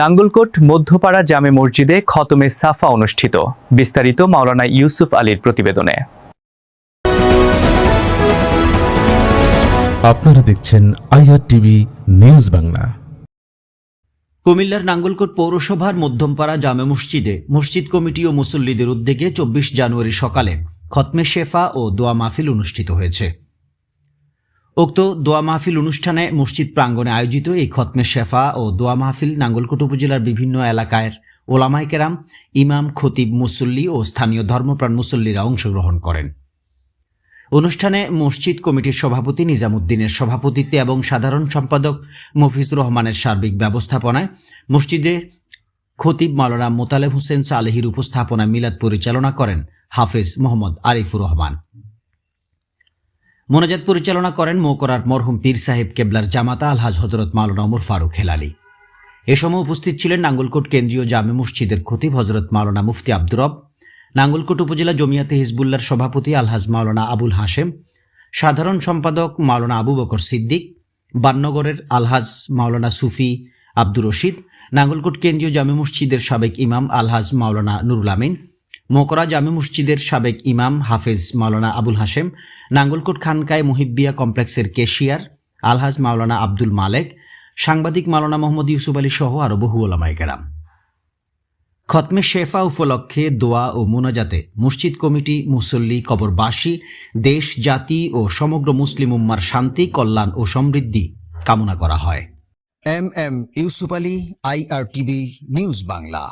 নাঙ্গলকোট মধ্যপাড়া জামে মসজিদে খতমে সাফা অনুষ্ঠিত। বিস্তারিত মাওলানা ইউসুফ আলীর প্রতিবেদনে। আপনারা দেখছেন আইআর টিভি নিউজ বাংলা। কুমিল্লার নাঙ্গলকোট পৌরসভার মধ্যমপাড়া জামে মসজিদে মসজিদ কমিটি ও মুসল্লিদের উদ্যোগে চব্বিশ জানুয়ারি সকালে খতমে শেফা ও দোয়া মাহফিল অনুষ্ঠিত হয়েছে। উক্ত দোয়া মাহফিল অনুষ্ঠানে মসজিদ প্রাঙ্গণে আয়োজিত এই খতমে শেফা ও দোয়া মাহফিল নাঙ্গলকোট উপজেলার বিভিন্ন এলাকায় ওলামায় কেরাম, ইমাম, খতিব, মুসল্লি ও স্থানীয় ধর্মপ্রাণ মুসল্লিরা অংশগ্রহণ করেন। অনুষ্ঠানে মসজিদ কমিটির সভাপতি নিজামুদ্দিনের সভাপতিত্বে এবং সাধারণ সম্পাদক মফিজুর রহমানের সার্বিক ব্যবস্থাপনায় মসজিদে খতিব মাওলানা মোতালেব হোসেন সালেহির উপস্থাপনায় মিলাদ পরিচালনা করেন হাফেজ মোহাম্মদ আরিফুর রহমান। মোনাজাত পরিচালনা করেন মোকরার মরহুম পীর সাহেব কেবলার জামাতা আলহাজ হজরত মাওলানা ওমর ফারুক হেলালি। এ সময় উপস্থিত ছিলেন নাঙ্গলকোট কেন্দ্রীয় জামে মসজিদের খতিব হজরত মাওলানা মুফতি আব্দুরব নাঙ্গলকোট উপজেলা জমিয়াতে হিজবুল্লার সভাপতি আলহাজ মাওলানা আবুল হাশেম, সাধারণ সম্পাদক মাওলানা আবু বকর সিদ্দিক, বান্নগরের আলহাজ মাওলানা সুফি আব্দুর রশিদ, নাঙ্গলকোট কেন্দ্রীয় জামে মসজিদের সাবেক ইমাম আলহাজ মাওলানা নুরুল আমিন মোকরা জামে মসজিদের সাবেক ইমাম হাফেজ মাওলানা আবুল হাশেম, নাঙ্গলকোট খানকায় মুহিব্বিয়া কমপ্লেক্সের কেশিয়ার আলহাজ মাওলানা আব্দুল মালেক, সাংবাদিক মাওলানা মোহাম্মদ ইউসুফ আলী সহ আরও বহু ওলামায় কেরাম। খতমে শেফা উপলক্ষে দোয়া ও মোনাজাতে মসজিদ কমিটি, মুসল্লি, কবরবাসী, দেশ, জাতি ও সমগ্র মুসলিম উম্মার শান্তি, কল্যাণ ও সমৃদ্ধি কামনা করা হয়। M M Yusuf Ali IR TV news Bangla.